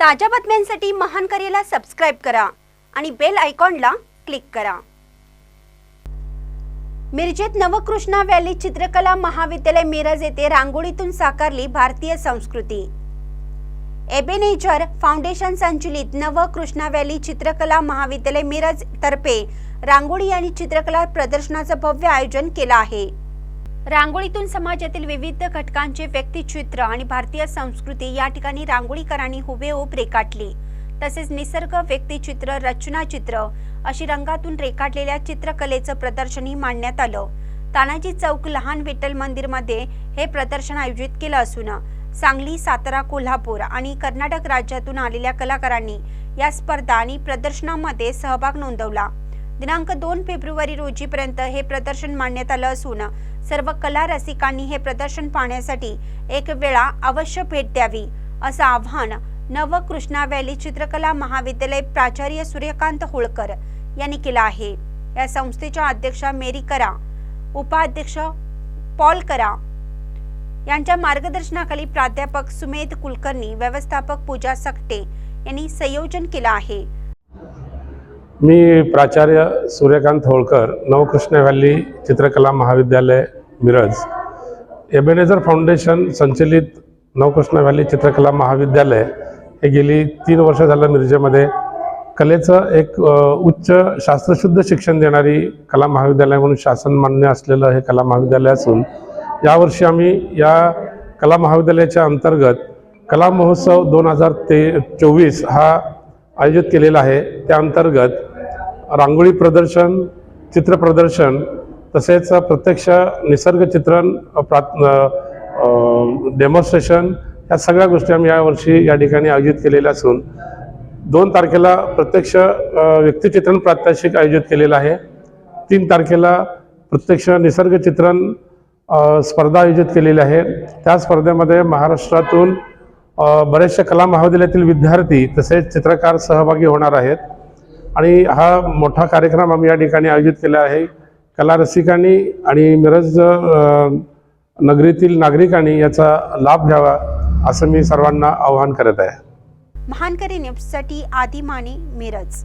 ताज्या बातम्यांसाठी महान करेला सबस्क्राईब करा आणि बेल आयकॉनला क्लिक करा. मिरजेत नवकृष्णा व्हॅली चित्रकला महाविद्यालय मिरज येथे रांगोळीतून साकारली भारतीय संस्कृती. एबेनेजर फाउंडेशन संचलित नवकृष्णा व्हॅली चित्रकला महाविद्यालय मिरज तर्फे रांगोळी आणि चित्रकला प्रदर्शनाचं भव्य आयोजन केलं आहे. रांगोळीतून समाजातील विविध घटकांचे व्यक्तिचित्र आणि भारतीय संस्कृती या ठिकाणी रांगोळीकरांनी हुबेहूब रेखाटली. तसेच निसर्ग व्यक्तिचित्र रचनाचित्र अशी रंगातून रेखाटलेल्या चित्रकलेचं प्रदर्शनही मांडण्यात आलं. तानाजी चौक लहान विठ्ठल मंदिरमध्ये हे प्रदर्शन आयोजित केलं असून सांगली सातारा कोल्हापूर आणि कर्नाटक राज्यातून आलेल्या कलाकारांनी या स्पर्धा आणि प्रदर्शनामध्ये सहभाग नोंदवला. दिनांक दोन फेब्रुवारी रोजीपर्यंत हे प्रदर्शन मांडण्यात आलं असून सर्व कला रसिकांनी हे प्रदर्शन पाहण्यासाठी एक वेळा अवश्य भेट द्यावी असं आव्हान नव कृष्णा व्हॅली चित्रकला महाविद्यालय प्राचार्य सूर्यकांत होळकर यांनी केलं आहे. या संस्थेच्या अध्यक्षा मेरी करा उपाध्यक्ष पॉल करा यांच्या मार्गदर्शनाखाली प्राध्यापक सुमेध कुलकर्णी व्यवस्थापक पूजा सकटे यांनी संयोजन केलं आहे. मी प्राचार्य सूर्यकांत होळकर नवकृष्ण व्हॅली चित्रकला महाविद्यालय मिरज. एबेनेझर फाउंडेशन संचलित नवकृष्ण व्हॅली चित्रकला महाविद्यालय हे गेली तीन वर्ष झालं मिरजेमध्ये. कलेचं एक उच्च शास्त्रशुद्ध शिक्षण देणारी कला महाविद्यालय म्हणून शासन मान्य असलेलं हे कला महाविद्यालय असून यावर्षी आम्ही या कला महाविद्यालयाच्या अंतर्गत कला महोत्सव दोन हजार ते चोवीस हा आयोजित केलेला आहे. त्या अंतर्गत रांगोळी प्रदर्शन चित्र प्रदर्शन तसेच प्रत्यक्ष निसर्ग चित्रण डेमॉन्स्ट्रेशन या सगळ्या गोष्टी आम्ही यावर्षी या ठिकाणी आयोजित केलेल्या असून दोन तारखेला प्रत्यक्ष व्यक्तिचित्रण प्रात्यक्षिक आयोजित केलेलं आहे. तीन तारखेला प्रत्यक्ष निसर्ग चित्रण स्पर्धा आयोजित केलेली आहे. त्या स्पर्धेमध्ये महाराष्ट्रातून अ, बरेचशा कला महाविद्यालयातील विद्यार्थी तसेच चित्रकार सहभागी होणार आहेत. आणि हा मोठा कार्यक्रम आम्ही या ठिकाणी आयोजित केला आहे. कला रसिकांनी आणि मिरज नगरीतील नागरिकांनी याचा लाभ घ्यावा असं मी सर्वांना आवाहन करत आहे. महानकरी न्यूजसाठी आदी माने मिरज.